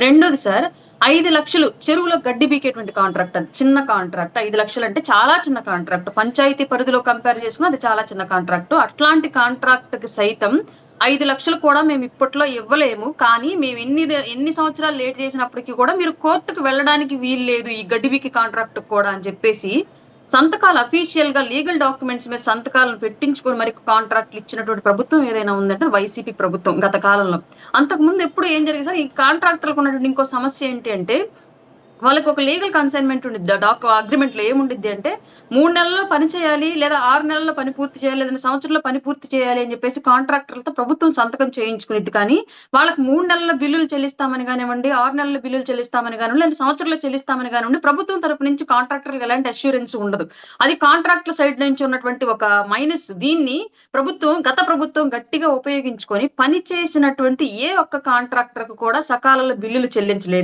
రెండోది సార్ ఐదు లక్షలు చెరువులో గడ్డి బీకేటువంటి కాంట్రాక్ట్ అది చిన్న కాంట్రాక్ట్ ఐదు లక్షలు అంటే చాలా చిన్న కాంట్రాక్ట్ పంచాయతీ పరిధిలో కంపేర్ చేసుకుని అది చాలా చిన్న కాంట్రాక్ట్ అట్లాంటి కాంట్రాక్ట్కి సైతం ఐదు లక్షలు కూడా మేము ఇప్పట్లో ఇవ్వలేము. కానీ మేము ఎన్ని ఎన్ని సంవత్సరాలు లేట్ చేసినప్పటికీ కూడా మీరు కోర్టుకు వెళ్ళడానికి వీలు లేదు ఈ గడ్డిబికి కాంట్రాక్ట్ కూడా అని చెప్పేసి సంతకాలు అఫీషియల్గా లీగల్ డాక్యుమెంట్స్ మీద సంతకాలను పెట్టించుకొని మరి కాంట్రాక్ట్లు ఇచ్చినటువంటి ప్రభుత్వం ఏదైనా ఉందంటే వైసీపీ ప్రభుత్వం గత కాలంలో. అంతకు ముందు ఎప్పుడు ఏం జరిగింది సార్? ఈ కాంట్రాక్టర్లకు ఉన్నటువంటి ఇంకో సమస్య ఏంటి అంటే వాళ్ళకి ఒక లీగల్ కన్సైన్మెంట్ ఉండిద్ది. డాక్ అగ్రిమెంట్లో ఏముండిద్ది అంటే మూడు నెలల్లో పని చేయాలి లేదా ఆరు నెలల్లో పని పూర్తి చేయాలి లేదా సంవత్సరంలో పని పూర్తి చేయాలి అని చెప్పేసి కాంట్రాక్టర్లతో ప్రభుత్వం సంతకం చేయించుకునేది కానీ వాళ్ళకి మూడు నెలల బిల్లులు చెల్లిస్తామని కానివ్వండి ఆరు నెలల బిల్లులు చెల్లిస్తామని కానివ్వండి లేదా సంవత్సరంలో చెల్లిస్తామని కానివ్వండి ప్రభుత్వం తరపు నుంచి కాంట్రాక్టర్లకు ఎలాంటి అష్యూరెన్స్ ఉండదు. అది కాంట్రాక్టర్ సైడ్ నుంచి ఉన్నటువంటి ఒక మైనస్. దీన్ని ప్రభుత్వం గత ప్రభుత్వం గట్టిగా ఉపయోగించుకొని పని చేసినటువంటి ఏ ఒక్క కాంట్రాక్టర్కు కూడా సకాలంలో బిల్లులు చెల్లించలేదు.